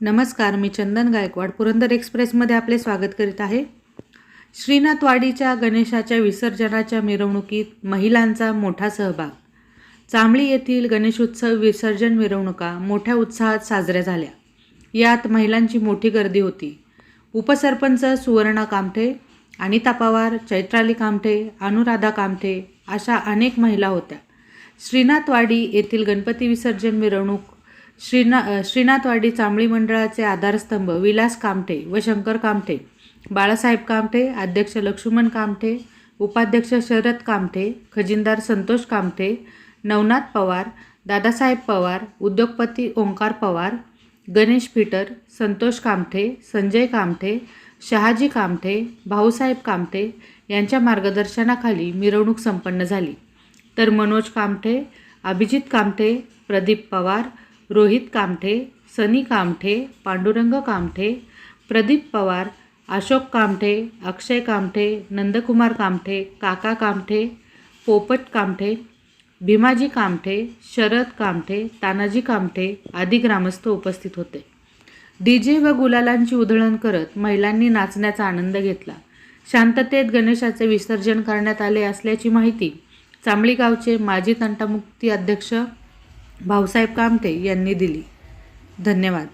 नमस्कार मी चंदन गायकवाड पुरंदर एक्सप्रेसमध्ये आपले स्वागत करीत आहे. श्रीनाथवाडीच्या गणेशाच्या विसर्जनाच्या मिरवणुकीत महिलांचा मोठा सहभाग. चांबळी येथील गणेशोत्सव विसर्जन मिरवणुका मोठ्या उत्साहात साजऱ्या झाल्या. यात महिलांची मोठी गर्दी होती. उपसरपंच सुवर्णा कामठे अनिता पवार चैत्राली कामठे अनुराधा कामठे अशा अनेक महिला होत्या. श्रीनाथवाडी येथील गणपती विसर्जन मिरवणूक श्रीना श्रीनाथवाडी चांबळी मंडळाचे आधारस्तंभ विलास कामठे व शंकर कामठे बाळासाहेब कामठे अध्यक्ष लक्ष्मण कामठे उपाध्यक्ष शरद कामठे खजिनदार संतोष कामठे नवनाथ पवार दादासाहेब पवार उद्योगपती ओंकार पवार गणेश पीटर संतोष कामठे संजय कामठे शहाजी कामठे भाऊसाहेब कामठे यांच्या मार्गदर्शनाखाली मिरवणूक संपन्न झाली. तर मनोज कामठे अभिजित कामठे प्रदीप पवार रोहित कामठे सनी कामठे पांडुरंग कामठे प्रदीप पवार अशोक कामठे अक्षय कामठे नंदकुमार कामठे काका कामठे पोपट कामठे भीमाजी कामठे शरद कामठे तानाजी कामठे आदी ग्रामस्थ उपस्थित होते. डी जे व गुलालांची उधळण करत महिलांनी नाचण्याचा आनंद घेतला. शांततेत गणेशाचे विसर्जन करण्यात आले असल्याची माहिती चांबळी गावचे माजी तंटामुक्ती अध्यक्ष भाऊसाहेब कामते यांनी दिली. धन्यवाद.